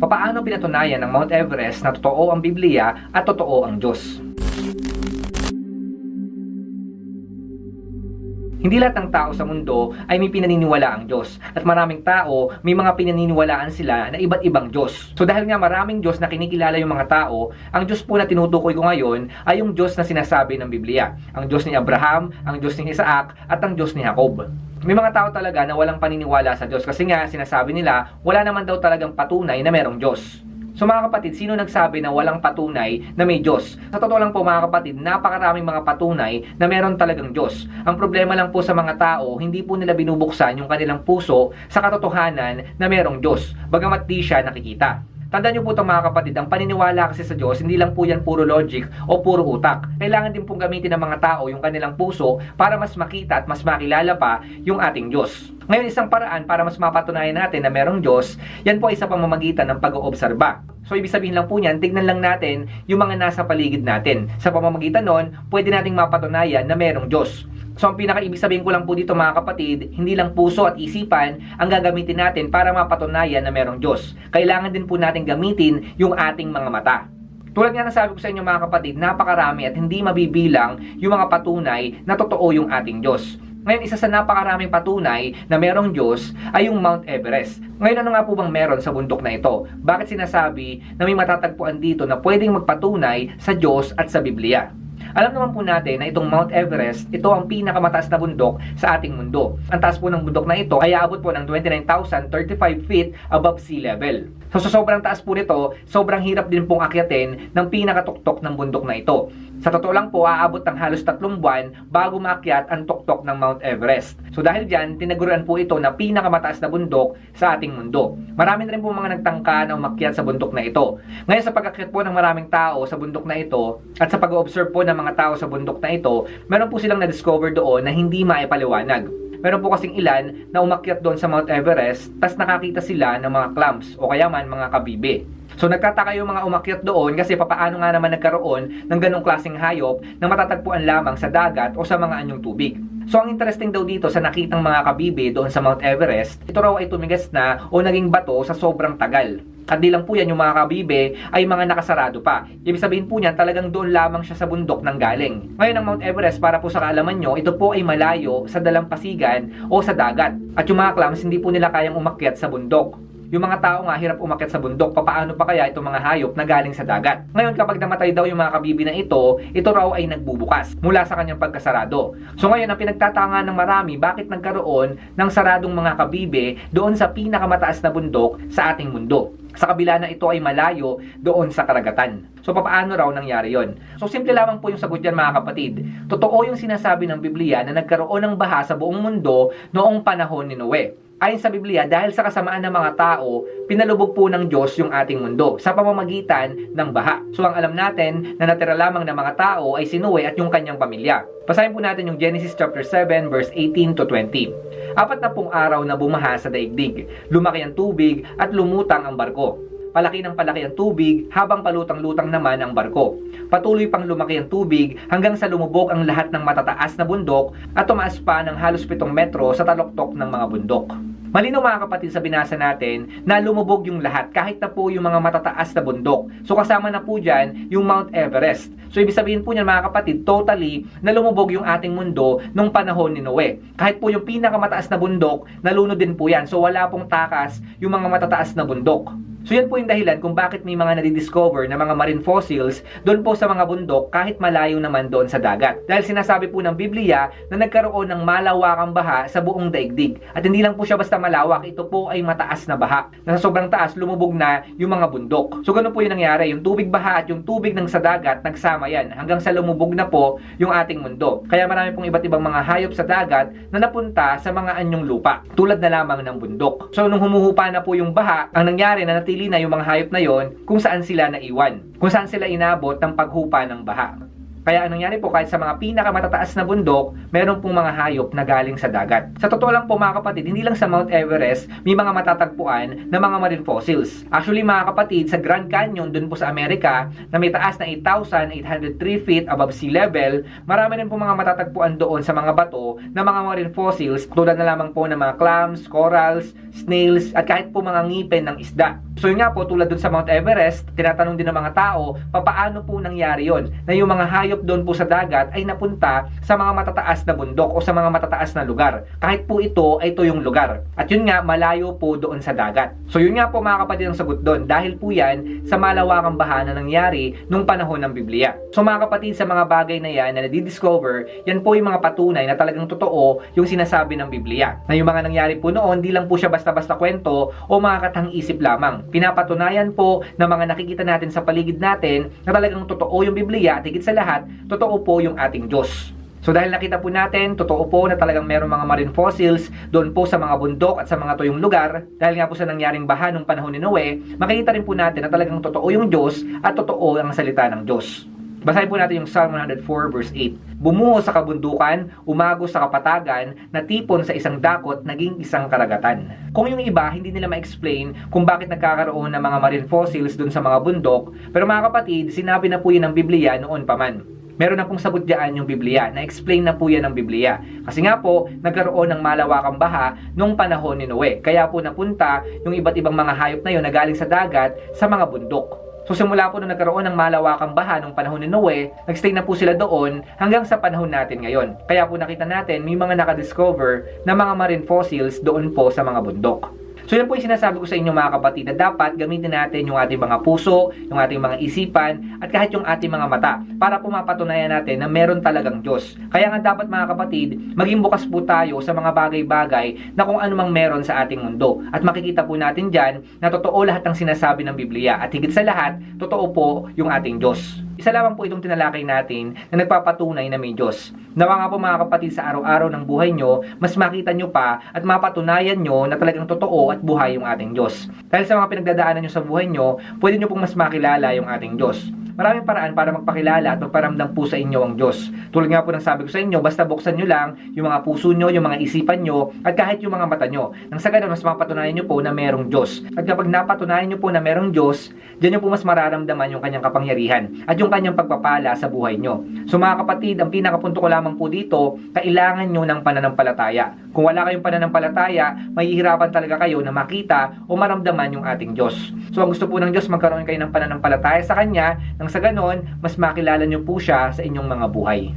Papaano pinatunayan ng Mount Everest na totoo ang Biblia at totoo ang Diyos? Hindi lahat ng tao sa mundo ay may pinaniniwala ang Diyos. At maraming tao, may mga pinaniniwalaan sila na iba't ibang Diyos. So dahil nga maraming Diyos na kinikilala yung mga tao, ang Diyos po na tinutukoy ko ngayon ay yung Diyos na sinasabi ng Biblia. Ang Diyos ni Abraham, ang Diyos ni Isaac, at ang Diyos ni Jacob. May mga tao talaga na walang paniniwala sa Diyos kasi nga sinasabi nila wala naman daw talagang patunay na merong Diyos. So mga kapatid, sino nagsabi na walang patunay na may Diyos? Sa totoo lang po mga kapatid, napakaraming mga patunay na meron talagang Diyos. Ang problema lang po sa mga tao, hindi po nila binubuksan yung kanilang puso sa katotohanan na merong Diyos, bagamat di siya nakikita. Tandaan niyo po itong mga kapatid, ang paniniwala kasi sa Diyos, hindi lang po yan puro logic o puro utak. Kailangan din pong gamitin ng mga tao yung kanilang puso para mas makita at mas makilala pa yung ating Diyos. Ngayon, isang paraan para mas mapatunayan natin na merong Diyos, yan po ay sa pamamagitan ng pag-oobserba. So, ibig sabihin lang po niyan, tignan lang natin yung mga nasa paligid natin. Sa pamamagitan nun, pwede nating mapatunayan na merong Diyos. So, ang pinaka-ibig sabihin ko lang po dito mga kapatid, hindi lang puso at isipan ang gagamitin natin para mapatunayan na merong Diyos. Kailangan din po natin gamitin yung ating mga mata. Tulad nga nasabi ko sa inyo mga kapatid, napakarami at hindi mabibilang yung mga patunay na totoo yung ating Diyos. Ngayon, isa sa napakaraming patunay na merong Diyos ay yung Mount Everest. Ngayon, ano nga po bang meron sa bundok na ito? Bakit sinasabi na may matatagpuan dito na pwedeng magpatunay sa Diyos at sa Biblia? Alam naman po natin na itong Mount Everest, ito ang pinakamataas na bundok sa ating mundo. Ang taas po ng bundok na ito ay aabot po ng 29,035 feet above sea level. So sa sobrang taas po nito, sobrang hirap din pong akyatin ng pinakatuktok ng bundok na ito. Sa totoo lang po, aabot ng halos tatlong buwan bago maakyat ang tuktok ng Mount Everest. So dahil dyan, tinaguran po ito na pinakamataas na bundok sa ating mundo. Marami na rin po mga nagtangka na umakyat sa bundok na ito. Ngayon sa pag-akyat po ng maraming tao sa bundok na ito at sa pag-observe po ng mga tao sa bundok na ito, meron po silang na-discover doon na hindi maipaliwanag. Meron po kasing ilan na umakyat doon sa Mount Everest, tas nakakita sila ng mga clams o kaya man mga kabibe. So nagtataka yung mga umakyat doon kasi papaano nga naman nagkaroon ng ganong klaseng hayop na matatagpuan lamang sa dagat o sa mga anyong tubig. So ang interesting daw dito sa nakitang mga kabibe doon sa Mount Everest, ito raw ay tumigas na o naging bato sa sobrang tagal. At di lang po yan yung mga kabibe ay mga nakasarado pa. Ibig sabihin po niyan talagang doon lamang siya sa bundok ng galing. Ngayon ang Mount Everest para po sa kaalaman nyo, ito po ay malayo sa dalampasigan o sa dagat. At yung mga clams hindi po nila kayang umakyat sa bundok. Yung mga tao nga hirap umakyat sa bundok, papaano pa kaya itong mga hayop na galing sa dagat? Ngayon kapag namatay daw yung mga kabibi na ito, ito raw ay nagbubukas mula sa kanyang pagkasarado. So ngayon ang pinagtatanga ng marami, bakit nagkaroon ng saradong mga kabibe doon sa pinakamataas na bundok sa ating mundo? Sa kabila na ito ay malayo doon sa karagatan. So papaano raw nangyari yon? So simple lamang po yung sagot dyan mga kapatid. Totoo yung sinasabi ng Biblia na nagkaroon ng baha sa buong mundo noong panahon ni Noe. Ayon sa Biblia, dahil sa kasamaan ng mga tao, pinalubog po ng Diyos yung ating mundo sa pamamagitan ng baha. So ang alam natin na natira lamang ng mga tao ay si Noe at yung kanyang pamilya. Basahin po natin yung Genesis chapter 7 verse 18 to 20. Apat na pong araw na bumaha sa daigdig. Lumaki ang tubig at lumutang ang barko. Palaki ng palaki ang tubig habang palutang-lutang naman ang barko. Patuloy pang lumaki ang tubig hanggang sa lumubog ang lahat ng matataas na bundok at tumaas pa ng halos 7 metro sa taloktok ng mga bundok. Malinaw mga kapatid sa binasa natin na lumubog yung lahat kahit na po yung mga matataas na bundok. So kasama na po dyan yung Mount Everest. So ibig sabihin po niyan mga kapatid, totally na lumubog yung ating mundo nung panahon ni Noe. Kahit po yung pinakamataas na bundok, nalunod din po yan. So wala pong takas yung mga matataas na bundok. So yan po yung dahilan kung bakit may mga nadidiscover na mga marine fossils doon po sa mga bundok kahit malayo naman doon sa dagat. Dahil sinasabi po ng Biblia na nagkaroon ng malawakang baha sa buong daigdig. At hindi lang po siya basta malawak, ito po ay mataas na baha. Na sa sobrang taas, lumubog na yung mga bundok. So ganun po yung nangyari. Yung tubig baha at yung tubig ng sa dagat, nagsama yan hanggang sa lumubog na po yung ating mundo. Kaya marami pong iba't ibang mga hayop sa dagat na napunta sa mga anyong lupa. Tulad na lamang ng bundok. So nung humuhupa na po yung baha, ang nangyari na nanatili na yung mga hayop na yon kung saan sila naiwan, kung saan sila inabot ng paghupa ng baha. Kaya anong nangyari po, kahit sa mga pinakamatataas na bundok, meron pong mga hayop na galing sa dagat. Sa totoo lang po mga kapatid, hindi lang sa Mount Everest, may mga matatagpuan na mga marine fossils. Actually mga kapatid, sa Grand Canyon, dun po sa Amerika, na may taas na 8,803 feet above sea level, marami rin po mga matatagpuan doon sa mga bato na mga marine fossils, tulad na lamang po ng mga clams, corals, snails, at kahit po mga ngipin ng isda. So yun nga po, tulad dun sa Mount Everest, tinatanong din ng mga tao, papaano po nangyari yon na yung mga hayop doon po sa dagat ay napunta sa mga matataas na bundok o sa mga matataas na lugar. Kahit po ito ay ito yung lugar. At yun nga, malayo po doon sa dagat. So yun nga po mga kapatid ang sagot doon dahil po yan sa malawakang baha na nangyari nung panahon ng Biblia. So mga kapatid, sa mga bagay na yan na nadidiscover, yan po yung mga patunay na talagang totoo yung sinasabi ng Biblia. Na yung mga nangyari po noon, di lang po siya basta-basta kwento o mga katang-isip lamang. Pinapatunayan po na mga nakikita natin sa paligid natin na talagang totoo yung Biblia at higit sa lahat, totoo po yung ating Diyos. So dahil nakita po natin, totoo po na talagang meron mga marine fossils doon po sa mga bundok at sa mga tuyong lugar, dahil nga po sa nangyaring baha nung panahon ni Noe, makikita rin po natin na talagang totoo yung Diyos at totoo ang salita ng Diyos. Basahin po natin yung Psalm 104 verse 8. Bumuho sa kabundukan, umago sa kapatagan, natipon sa isang dakot, naging isang karagatan. Kung yung iba, hindi nila ma-explain kung bakit nagkakaroon ng mga marine fossils dun sa mga bundok, pero mga kapatid, sinabi na po yun ng Biblia noon pa man meron na pong sagot dyan yung Biblia. Na-explain na po yan ng Biblia. Kasi nga po, nagkaroon ng malawakang baha nung panahon ni Noe. Kaya po napunta yung iba't ibang mga hayop na yun na galing sa dagat sa mga bundok. So simula po nung nagkaroon ng malawakang baha nung panahon ni Noe, nagstay na po sila doon hanggang sa panahon natin ngayon. Kaya po nakita natin may mga nakadiscover na mga marine fossils doon po sa mga bundok. So yan po yung sinasabi ko sa inyo mga kapatid na dapat gamitin natin yung ating mga puso, yung ating mga isipan, at kahit yung ating mga mata para po mapatunayan natin na meron talagang Diyos. Kaya nga dapat mga kapatid, maging bukas po tayo sa mga bagay-bagay na kung ano mang meron sa ating mundo. At makikita po natin dyan na totoo lahat ng sinasabi ng Biblia. At higit sa lahat, totoo po yung ating Diyos. Isa lamang po itong tinalakay natin na nagpapatunay na may Diyos. Nawa nga po mga kapatid sa araw-araw ng buhay nyo, mas makita nyo pa at mapatunayan nyo na talagang totoo at buhay yung ating Diyos. Dahil sa mga pinagdadaanan nyo sa buhay nyo, pwede nyo pong mas makilala yung ating Diyos. Maraming paraan para magpakilala at magparamdam po sa inyo ang Diyos. Tulad nga po ng sabi ko sa inyo, basta buksan nyo lang yung mga puso nyo, yung mga isipan nyo, at kahit yung mga mata nyo. Nang sa ganun, mas mapatunayan nyo po na merong Diyos. At kapag napatunayan nyo po na merong Diyos, diyan nyo po mas mararamdaman yung kanyang kapangyarihan at yung kanyang pagpapala sa buhay nyo. So mga kapatid, ang pinakapunto ko lamang po dito, kailangan nyo ng pananampalataya. Kung wala kayong pananampalataya, mahihirapan talaga kayo na makita o maramdaman yung ating Diyos. So ang gusto po ng Diyos, magkaroon kayo ng pananampalataya sa Kanya, nang sa ganon, mas makilala nyo po siya sa inyong mga buhay.